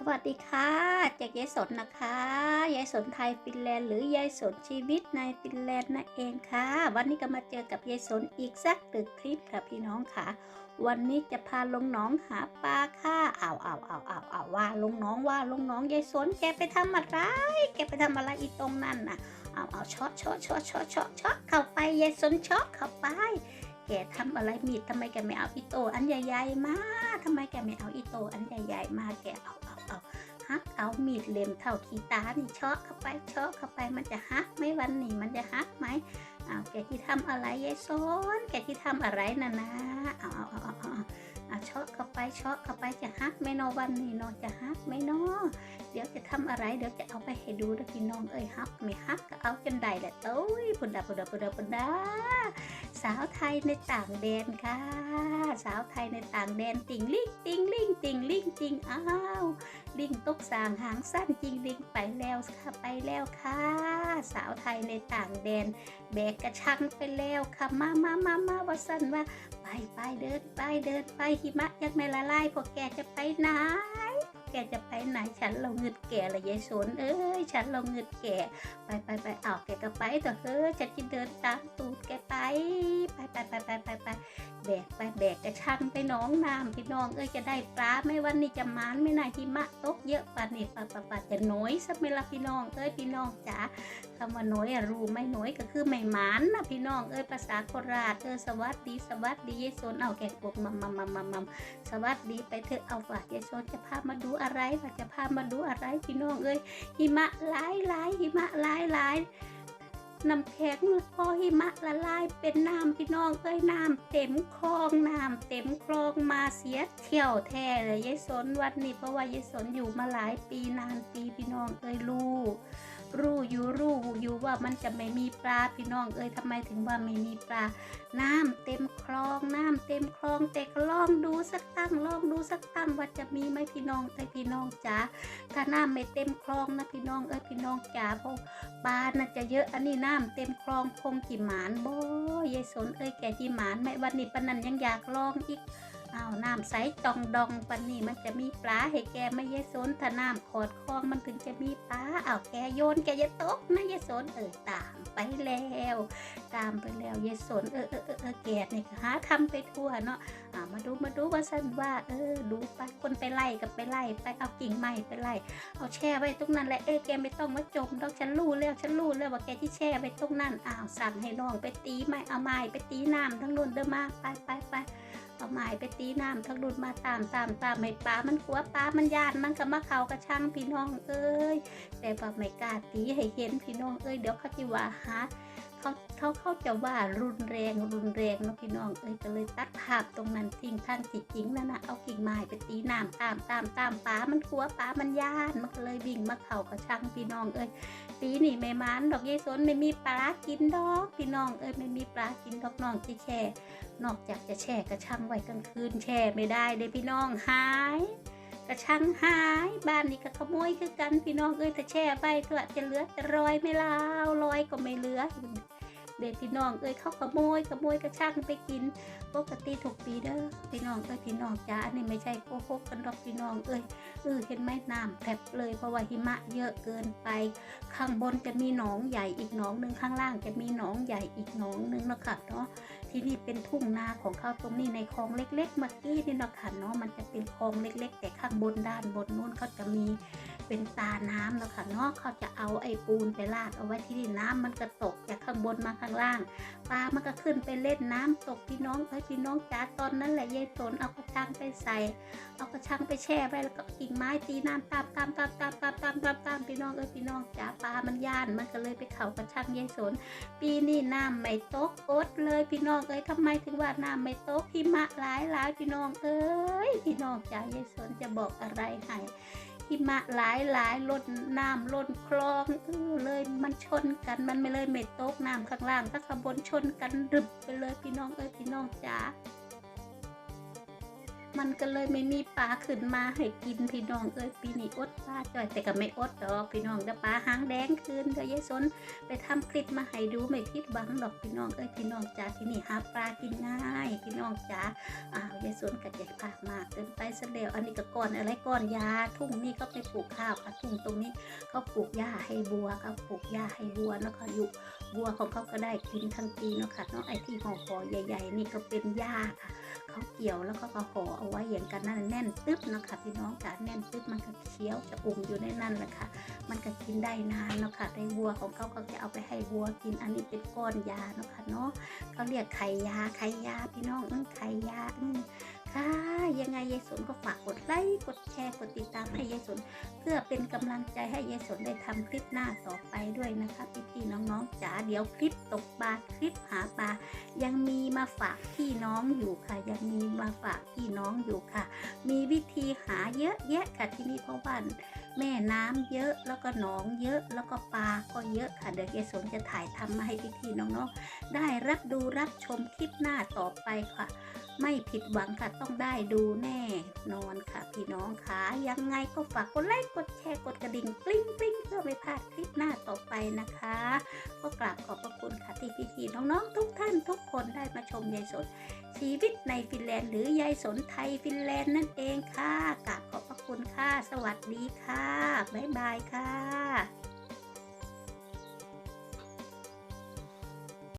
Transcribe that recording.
สวัสดีค่ะจากยายสนนะคะยายสนไทยฟินแลนด์หรือยายสนชีวิตในฟินแลนด์นั่นเองค่ะ วันนี้ก็มาเจอกับยายสนอีกสักหนึ่งคลิปค่ะพี่น้องค่ะ วันนี้จะพาลงน้องหาปลาค่ะเอาเอาเอาเอาเอาว่าลงน้องว่าลงน้องยายสนแกไปทำอะไร แกไปทำอะไรอีตรงนั้นน่ะเอาเอาช็อตช็อตช็อตช็อตช็อตช็อตเข้าไปยายสนช็อตเข้าไปแกทำอะไรมีดทำไมแกไม่เอาอีโตอันใหญ่ๆมาทำไมแกไม่เอาอีโตอันใหญ่ๆมาแกเอา ฮักเอามีดเล็มเท่าขีตานี่เชาะเข้าไปเชาะเข้าไปมันจะฮักไหมวันนี้มันจะฮักไหมอ้าวแกที่ทำอะไรยายซ้อนแกที่ทำอะไรน่ะนะเอาเอาเอาเอาเอาเชาะเข้าไปเชาะเข้าไปจะฮักไหมนอวันนี้นอจะฮักไหมนอเดี๋ยวจะทำอะไรเดี๋ยวจะเอาไปให้ดูนะพี่น้องเอ้ยฮักไม่ฮักก็เอาจนได้แหละโต้ยปุ่นดาปุ่นดาปุ่นดาปุ่นดาาวไทยในต่างแดนค่ะ สาวไทยในต่างแดนติงลิงติงลิงติงลิงติงอ้าวลิงตกสางหางสั้นจริงลิงไปแล้วค่ะไปแล้วค่ะ สาวไทยในต่างแดน แบกกระชังไปแล้วค่ะมามามามาว่าสั้นว่า ไปไปเดินไปเดินไปหิมะยังไม่ละลายพวกแกจะไปไหน กจะไปไหนฉันเราเงึดแก่ละยายสนเอ้ยฉันเราเงึดแก่ไปไปไปเอาแกก็ไปต่เฮ้ยฉันจะเดินตามตูดแกไปไปไปไปไปไปไปแบกไปแบกกระชังไปหน้องน้ำพี่น้องเอ้ยจะได้ปลาไม่วันนี้จะมานไม่นายหิมะตกเยอะป่านนี้ปะปะปะจะน้อยสักไหม่ละพี่น้องเอ้ยพี่น้องจ๋าคำว่าน้อยอะรู้ไม่น้อยก็คือไม่มานนะพี่น้องเอ้ยภาษาโคราชเออสวัสดีสวัสดียายสนเอาแกกบมัมมัมมัมมัมมัมสวัสดีไปเถอะเอาว่ะยายสนจะพามาดูอะไรว่าจะพามาดูอะไรพี่น้องเอ้ยหิมะหลายหลายหิมะหลายหลายน้ำแข็งพอหิมะละลายเป็นน้ำพี่น้องเอ้ยน้ำเต็มคลองน้ำเต็มคลองมาเสียเที่ยวแท้เลยยายสนวันนี้เพราะว่ายายสนอยู่มาหลายปีนานปีพี่น้องเอ้ยรู้ รู้อยู่รู้อยู่ว่ามันจะไม่มีปลาพี่น้องเอ้ยทำไมถึงว่าไม่มีปลา น้ำเต็มคลองน้ำเต็มคลองแต่ก็ลองดูสักตั้งลองดูสักตั้งว่าจะมีไหมพี่น้องเอ้พี่น้องจ๋าถ้าน้ำไม่เต็มคลองนะพี่น้องเอ้ยพี่น้องจ๋าเพราะปลาน่าจะเยอะอันนี้น้ำเต็มคลองคงกี่หมานบ่ยายสนเอ้ยแกกี่หมานไหมวันนี้ปนันยังอยากลองอีก เอาน้ำใสจองดองปันนี้มันจะมีปลาให้แกไม่ยายสนถ้าน้ำขอดคลองมันถึงจะมีปลาเอาแกโยนแกจะตกนะยายสนเออตามไปแล้ว ตามไปแล้วยายสนเออเออเออเออแกนี่ก็หาทำไปทั่วเนาะอ่ามาดูมาดูว่าสันว่า เออ ดูไปคนไปไล่กับไปไล่ไปเอากิ่งไม้ไปไล่เอาแช่ไว้ตรงนั้นแหละเอ้ยแกไม่ต้องมาจมดอกฉันรู้แล้วฉันรู้แล้วว่าแกที่แช่ไว้ตรงนั้นอ้าวสั่งให้น้องไปตีไม้เอาไม้ไปตีน้ำทั้งนุ่นเดินมาไปไปไป เอาไม้ไปตีน้ำทักดุดมาตามตามตามให้ปลามันกลัวปลามันยานมันก็มาเขากระช่างพี่น้องเอ้ยแต่ว่าไม่กล้าตีให้เห็นพี่น้องเอ้ยเดี๋ยวเขาจะว่าหา เขาเขาเขาจะว่ารุนแรงรุนแรงเนาะพี่น้องเอ้ยก็เลยตัดภาพตรงนั้นทิ้งท่านจิจริงนั่นนะเอากิ่งไม้ไปตีน้ำตามตามตามป้ามันกลัวป้ามันย่านมันก็เลยวิ่งมาเข่ากระชังพี่น้องเอ้ยปีนี่ไม่มันดอกยายสนไม่มีปลากินดอกพี่น้องเอ้ยไม่มีปลากินดอกน้องที่แช่นอกจากจะแช่กระชังไว้กลางคืนแช่ไม่ได้เลยพี่น้องหายกระชังหายบ้านนี้ก็ขโมยคือกันพี่น้องเอ้ยถ้าแช่ไปเถอะจะเหลือแต่รอยไม่ลาวรอยก็ไม่เหลือ เด็กพี่น้องเอ้ยเขาขโมยขโมยกระชางไปกินปกติถูกปีเด้อพี่น้องเอ้ยพี่น้องจ้าอันนี้ไม่ใช่โกหกกันดอกพี่น้องเอ้ยเออเห็นไหมน้ำแผลบเลยเพราะว่าหิมะเยอะเกินไป ข้างบนจะมีหนองใหญ่อีกหนองหนึ่งข้างล่างจะมีหนองใหญ่อีกหนองหนึ่งเนาะค่ะเนาะที่นี่เป็นทุ่งนาของเขาตรงนี้ในคลองเล็กๆเมื่อกี้นี่เนาะค่ะเนาะมันจะเป็นคลองเล็ก ๆ แต่ข้างบนด้านบนนู้นเขาจะมีเป็นตาน้ำเนาะค่ะเนาะเขาจะเอาไอ้ปูนไปลาดเอาไว้ที่นี่น้ำมันก็ตก จากข้างบนมาข้างล่าง ปลามันก็ขึ้นไปเล่นน้ำตกพี่น้องเอ้พี่น้องจ๋าตอนนั้นแหละยายสนเอากระชังไปใส่ เอากระชังไปแช่ไว้แล้วก็กิ่งไม้ตีน้ำตามตามตามตามตามตามตามตามพี่น้องเอ้ยพี่น้องจ๋าปลามันย่านมันก็เลยไปเข่ากระชังยายสน ปีนี้น้ำไม่ตกอดเลยพี่น้องเอ้ยทำไมถึงว่าน้ำไม่ตกหิมะหลายหลายพี่น้องเอ้ยพี่น้องจ๋ายายสนจะบอกอะไรให้หิมะหลายหลายล้นน้ำล้นคลองเออเลย ชนกันมันไม่เลยเม็ดตกน้ำข้างล่างก็ขางบนชนกันดึบไปเลยพี่น้องเอ้ยพี่น้องจ๋า มันก็เลยไม่มีปลาขึ้นมาให้กินพี่น้องเอ้ยปีนี้อดปลาจ่อยแต่ก็ไม่อดดอกพี่น้องเด้อปลาหางแดงคืนเด้อยายสนไปทำคลิปมาให้ดูไม่ผิดหวังดอกพี่น้องเอ้ยพี่น้องจ๋าที่นี่หาปลากินง่าย พี่น้องจ๋าอ้าวยายสนกับยายภาคมากเกินไปซะแล้วอันนี้ก็ก้อนอะไรก้อนยาทุ่งนี้ก็ไปปลูกข้าวค่ะทุ่งตรงนี้เขาปลูกหญ้าให้บัวเขาปลูกหญ้าให้บัวแล้วก็อยู่บัวของเขาก็ได้กินทั้งปีเนาะค่ะเนาะไอ้ที่ห่อๆใหญ่ ๆ นี่ก็เป็นหญ้าค่ะ เขาเกี่ยวแล้วก็ก็ห่อเอาไว้อย่างกันนั่นแน่นตึ๊บเนาะคะพี่น้องค่ะแน่นตึ๊บมันก็เคี้ยวจะอุ่มอยู่ในนั่นแหละค่ะ มันก็กินได้นานนะค่ะในวัวของเขาก็จะเอาไปให้วัวกินอันนี้เป็นก้อนยาเนาะค่ะเนาะเขาเรียกไข่ยาไข่ยาพี่น้องอืมไข่ยาอืมค่ะยังไงยายสนก็ฝากกดไลค์กดแชร์กดติดตามให้ยายสนเพื่อเป็นกำลังใจให้ยายสนได้ทำคลิปหน้าต่อไปด้วยนะคะพี่ จ๋าเดี๋ยวคลิปตกปลาคลิปหาปลายังมีมาฝากพี่น้องอยู่ค่ะ ยังมีมาฝากพี่น้องอยู่ค่ะ มีวิธีหาเยอะแยะค่ะที่นี่เพราะว่า แม่น้ำเยอะแล้วก็หนองเยอะแล้วก็ปลาก็เยอะค่ะเดี๋ยวเกสนจะถ่ายทำมาให้พี่ๆน้องๆได้รับดูรับชมคลิปหน้าต่อไปค่ะ ไม่ผิดหวังค่ะต้องได้ดูแน่นอนค่ะ พี่น้องค่ะยังไงก็ฝากกดไลค์กดแชร์กดกระดิ่งกลิ้งกลิ้งเพื่อไม่พลาดคลิปหน้าต่อไปนะคะก็กราบขอบพระคุณค่ะที่พี่ๆน้องๆทุกท่านทุกคนได้มาชมยายสนชีวิตในฟินแลนด์หรือยายสนไทยฟินแลนด์นั่นเองค่ะกราบขอบ คุณค่ะ สวัสดีค่ะ บ๊ายบายค่ะ